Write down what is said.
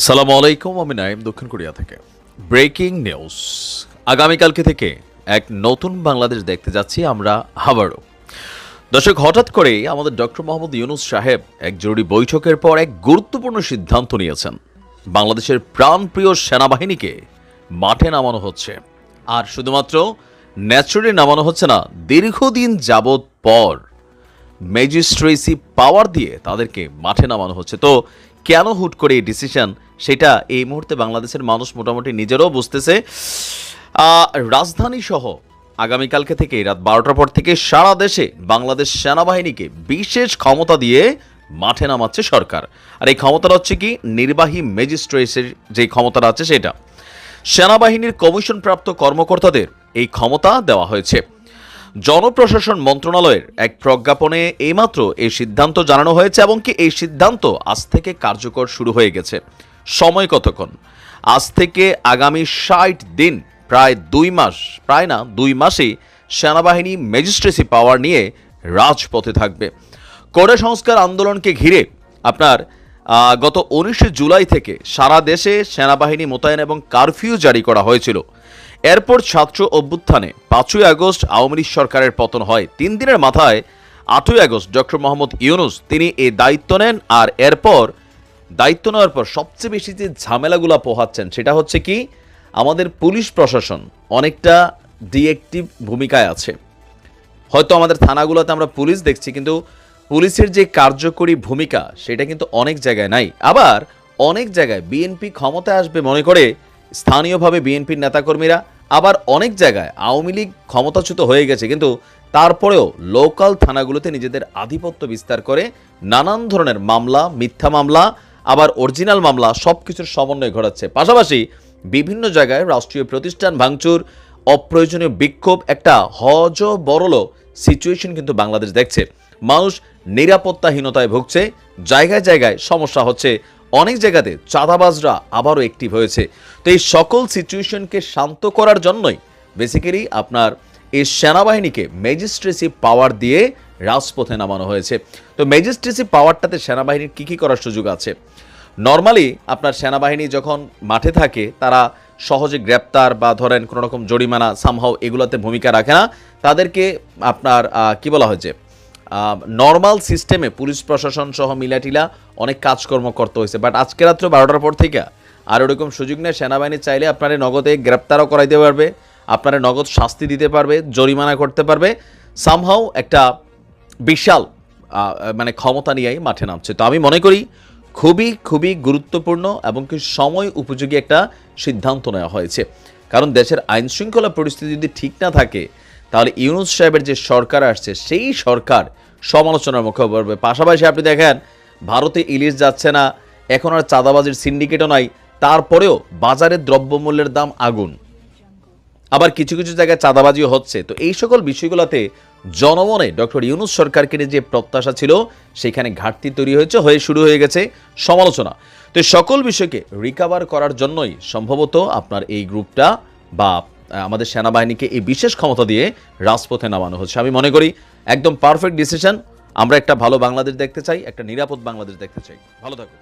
আসসালামু আলাইকুম, আমি নাইম দক্ষিণ কোরিয়া থেকে। Breaking news. আগামীকালকে থেকে এক নতুন বাংলাদেশ দেখতে যাচ্ছি আমরা আবারও। দর্শক, হঠাৎ করেই আমাদের ডক্টর মোহাম্মদ ইউনুস সাহেব এক জরুরি বৈঠকের পর এক গুরুত্বপূর্ণ সিদ্ধান্ত নিয়েছেন। বাংলাদেশের প্রাণপ্রিয় সেনাবাহিনীকে মাঠে নামানো হচ্ছে। আর শুধুমাত্র ন্যাচুরালি নামানো হচ্ছে না, দীর্ঘদিন যাবৎ পর ম্যাজিস্ট্রেসি পাওয়ার দিয়ে তাদেরকে মাঠে নামানো হচ্ছে। তো কেন হুট করে এই ডিসিশন সেটা এই মুহূর্তে বাংলাদেশের মানুষ মোটামুটি নিজেরও বুঝতেছে। রাজধানী সহ আগামীকালকে থেকে রাত বারোটার পর থেকে সারা দেশে বাংলাদেশ সেনাবাহিনীকে বিশেষ ক্ষমতা দিয়ে মাঠে নামাচ্ছে সরকার। আর এই ক্ষমতাটা হচ্ছে কি? নির্বাহী ম্যাজিস্ট্রেটের যে ক্ষমতাটা আছে সেটা। সেনাবাহিনীর কমিশনপ্রাপ্ত কর্মকর্তাদের এই ক্ষমতা দেওয়া হয়েছে। জনপ্রশাসন মন্ত্রণালয়ের এক প্রজ্ঞাপনে এইমাত্র এই সিদ্ধান্ত জানানো হয়েছে এবং কি এই সিদ্ধান্ত আজ থেকে কার্যকর শুরু হয়ে গেছে। সময় কতক্ষণ? আজ থেকে আগামী ষাট দিন, প্রায় দুই মাস, প্রায় না, দুই মাসেই সেনাবাহিনী ম্যাজিস্ট্রেসি পাওয়ার নিয়ে রাজপথে থাকবে। কোটা সংস্কার আন্দোলনকে ঘিরে আপনার গত উনিশে জুলাই থেকে সারা দেশে সেনাবাহিনী মোতায়েন এবং কারফিউ জারি করা হয়েছিল। এরপর ছাত্র অভ্যুত্থানে পাঁচই আগস্ট আওয়ামী লীগ সরকারের পতন হয়। তিন দিনের মাথায় আটই আগস্ট ডক্টর মোহাম্মদ ইউনুস তিনি এই দায়িত্ব নেন আর এরপর দায়িত্ব নেওয়ার পর সবচেয়ে বেশি যে ঝামেলাগুলো পোহাচ্ছেন, সেটা হচ্ছে কি? আমাদের পুলিশ প্রশাসন অনেকটা ডিএক্টিভ ভূমিকায় আছে। হয়তো আমাদের থানাগুলোতে আমরা পুলিশ দেখছি, কিন্তু পুলিশের যে কার্যকরী ভূমিকা, সেটা কিন্তু অনেক জায়গায় নাই। আবার অনেক জায়গায় বিএনপি ক্ষমতায় আসবে মনে করে স্থানীয়ভাবে বিএনপির নেতাকর্মীরা, আবার অনেক জায়গায় আওয়ামী লীগ ক্ষমতাচ্যুত হয়ে গেছে, কিন্তু তারপরেও লোকাল থানাগুলোতে নিজেদের আধিপত্য বিস্তার করে নানান ধরনের মামলা, মিথ্যা মামলা আবার অরিজিনাল মামলা সব কিছুর সমন্বয় ঘটাচ্ছে। পাশাপাশি বিভিন্ন জায়গায় রাষ্ট্রীয় প্রতিষ্ঠান ভাঙচুর, অপ্রয়োজনীয় বিক্ষোভ, একটা হজ বড়ল সিচুয়েশন কিন্তু বাংলাদেশ দেখছে। মানুষ নিরাপত্তাহীনতায় ভুগছে, জায়গায় জায়গায় সমস্যা হচ্ছে, অনেক জায়গাতে চাঁদাবাজরা আবারও অ্যাক্টিভ হয়েছে। তো এই সকল সিচুয়েশনকে শান্ত করার জন্যই বেসিক্যালি আপনার এই সেনাবাহিনীকে ম্যাজিস্ট্রেসি পাওয়ার দিয়ে রাজপথে নামানো হয়েছে। তো ম্যাজিস্ট্রেসি পাওয়ারটাতে সেনাবাহিনীর কী কী করার সুযোগ আছে? নর্মালি আপনার সেনাবাহিনী যখন মাঠে থাকে, তারা সহজে গ্রেপ্তার বা ধরেন কোনো রকম জরিমানা সামহাও এগুলোতে ভূমিকা রাখে না। তাদেরকে আপনার কি বলা হয়েছে? নর্মাল সিস্টেমে পুলিশ প্রশাসন সহ মিলাটিলা অনেক কাজকর্ম করতে হয়েছে। বাট আজকে রাত্র বারোটার পর থেকে আর ওরকম সুযোগ নেই। সেনাবাহিনী চাইলে আপনারা নগদে গ্রেপ্তারও করাইতে পারবে, আপনারা নগদ শাস্তি দিতে পারবে, জরিমানা করতে পারবে। সামহাও একটা বিশাল মানে ক্ষমতা নিয়েই মাঠে নামছে। তো আমি মনে করি খুবই খুবই গুরুত্বপূর্ণ এবং কি সময় উপযোগী একটা সিদ্ধান্ত নেওয়া হয়েছে। কারণ দেশের আইন শৃঙ্খলা পরিস্থিতি যদি ঠিক না থাকে, তাহলে ইউনুস সাহেবের যে সরকার আসছে, সেই সরকার সমালোচনার মুখে পড়বে। পাশাপাশি আপনি দেখেন, ভারতে ইলিশ যাচ্ছে না, এখন আর চাঁদাবাজির সিন্ডিকেটও নাই, তারপরেও বাজারের দ্রব্যমূল্যের দাম আগুন। আবার কিছু কিছু জায়গায় চাঁদাবাজিও হচ্ছে। তো এই সকল বিষয়গুলোতে জনমনে ডক্টর ইউনুস সরকারকে যে প্রত্যাশা ছিল, সেখানে ঘাটতি তৈরি হয়েছে, হয়ে শুরু হয়ে গেছে সমালোচনা। তো সকল বিষয়কে রিকাভার করার জন্যই সম্ভবত আপনার এই গ্রুপটা বা আমাদের সেনাবাহিনীকে এই বিশেষ ক্ষমতা দিয়ে রাজপথে নামানো হচ্ছে। আমি মনে করি একদম পারফেক্ট ডিসিশন আমরা একটা ভালো বাংলাদেশ দেখতে চাই, একটা নিরাপদ বাংলাদেশ দেখতে চাই। ভালো থাকুন।